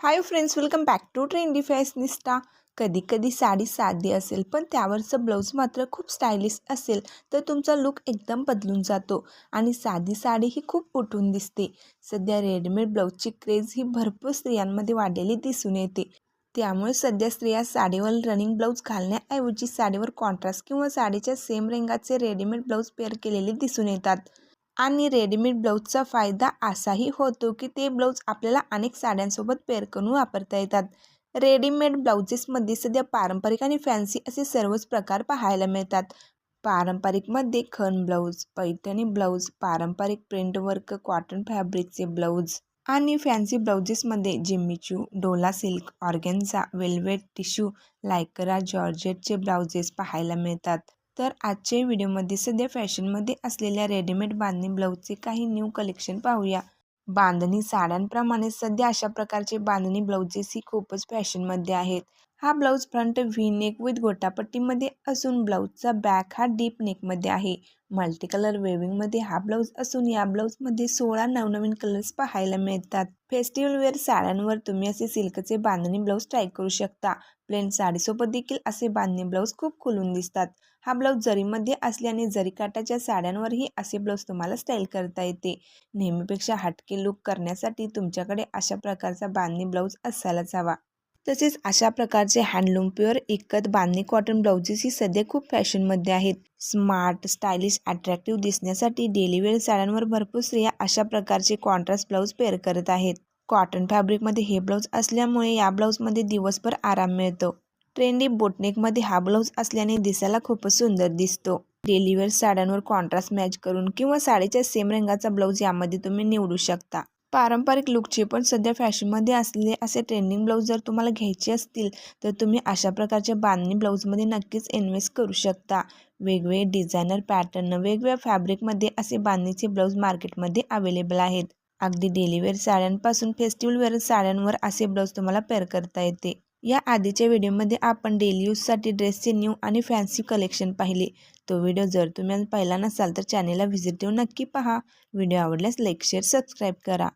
Hi friends welcome back to trendy fashionista कधी कधी साडी साधी असेल पण त्यावरचं ब्लाऊज मात्र खूप स्टायलिश असेल तर तुमचा लुक एकदम बदलून जातो आणि साधी साडी ही खूप उठून दिसते. सध्या रेडीमेड ब्लाऊजची क्रेज ही भरपूर स्त्रियांमध्ये वाढलेली दिसून येते. त्यामुळे सध्या स्त्रिया साडीवर रनिंग ब्लाऊज घालण्याऐवजी साडीवर कॉन्ट्रास्ट किंवा साडीच्या सेम रंगाचे रेडीमेड ब्लाऊज पेअर केलेले दिसून येतात. आणि रेडीमेड ब्लाऊजचा फायदा असाही होतो की ते ब्लाऊज आपल्याला अनेक साड्यांसोबत पेअर करून वापरता येतात. रेडीमेड ब्लाउजेसमध्ये सध्या पारंपरिक आणि फॅन्सी असे सर्वच प्रकार पाहायला मिळतात. पारंपरिकमध्ये खण ब्लाऊज पैठणी ब्लाऊज पारंपरिक प्रिंट वर्क कॉटन फॅब्रिकचे ब्लाऊज आणि फॅन्सी ब्लाउजेसमध्ये जिम्मीचू Dola silk organza velvet tissue lycra जॉर्जेटचे blouses पाहायला मिळतात. तर आजच्या व्हिडिओमध्ये सध्या फॅशनमध्ये असलेल्या रेडीमेड बांधणी ब्लाऊजचे काही न्यू कलेक्शन पाहूया. बांधणी साड्यांप्रमाणे सध्या अशा प्रकारचे बांधणी ब्लाऊजेसही खूपच फॅशनमध्ये आहेत. हा blouse front V neck with गोटापट्टीमध्ये असून ब्लाऊजचा बॅक हा डीप नेकमध्ये आहे. मल्टी कलर वेविंगमध्ये हा ब्लाऊज असून या ब्लाऊजमध्ये सोळा नवनवीन कलर्स पाहायला मिळतात. फेस्टिवल वेअर साड्यांवर तुम्ही असे सिल्कचे बांधणी ब्लाऊज ट्राय करू शकता. प्लेन साडीसोबत देखील असे बांधणी ब्लाऊज खूप खुलून दिसतात. हा ब्लाऊज जरीमध्ये असल्याने जरी काटाच्या साड्यांवरही असे ब्लाऊज तुम्हाला स्टाईल करता येते. नेहमीपेक्षा हटके लुक करण्यासाठी तुमच्याकडे अशा प्रकारचा बांधणी ब्लाऊज असायलाच हवा. तसेच अशा प्रकारचे हँडलूम प्युअर एकत बांधणी कॉटन ब्लाउजेस ही सध्या खूप फॅशनमध्ये आहेत. स्मार्ट स्टायलिश अट्रॅक्टिव्ह दिसण्यासाठी डेलिवेअर साड्यांवर भरपूर स्त्रिया अशा प्रकारचे कॉन्ट्रास्ट ब्लाऊज पेअर करत आहेत. कॉटन फॅब्रिकमध्ये हे ब्लाऊज असल्यामुळे या ब्लाऊजमध्ये दिवसभर आराम मिळतो. ट्रेंडी बोटनेकमध्ये हा ब्लाऊज असल्याने दिसायला खूपच सुंदर दिसतो. डेलीवेअर साड्यांवर कॉन्ट्रास्ट मॅच करून किंवा साडीच्या सेम रंगाचा ब्लाऊज यामध्ये तुम्ही निवडू शकता. पारंपरिक लुकचे पण सध्या फॅशनमध्ये असलेले असे ट्रेंडिंग ब्लाऊज जर तुम्हाला घ्यायचे असतील तर तुम्ही अशा प्रकारच्या बांधणी ब्लाऊजमध्ये नक्कीच इन्व्हेस्ट करू शकता. वेगवेगळे डिझायनर पॅटर्न वेगवेगळ्या फॅब्रिकमध्ये असे बांधणीचे ब्लाऊज मार्केटमध्ये अवेलेबल आहेत. अगदी डेलीवेअर साड्यांपासून फेस्टिवल वेअर साड्यांवर असे ब्लाऊज तुम्हाला पेअर करता येते. या आधीच्या व्हिडिओमध्ये आपण डेली यूजसाठी ड्रेसचे न्यू आणि फॅन्सी कलेक्शन पाहिले. तो व्हिडिओ जर तुम्ही पाहिला नसाल तर चॅनेलला व्हिजिट देऊन नक्की पहा. व्हिडिओ आवडल्यास लाईक शेअर सबस्क्राईब करा.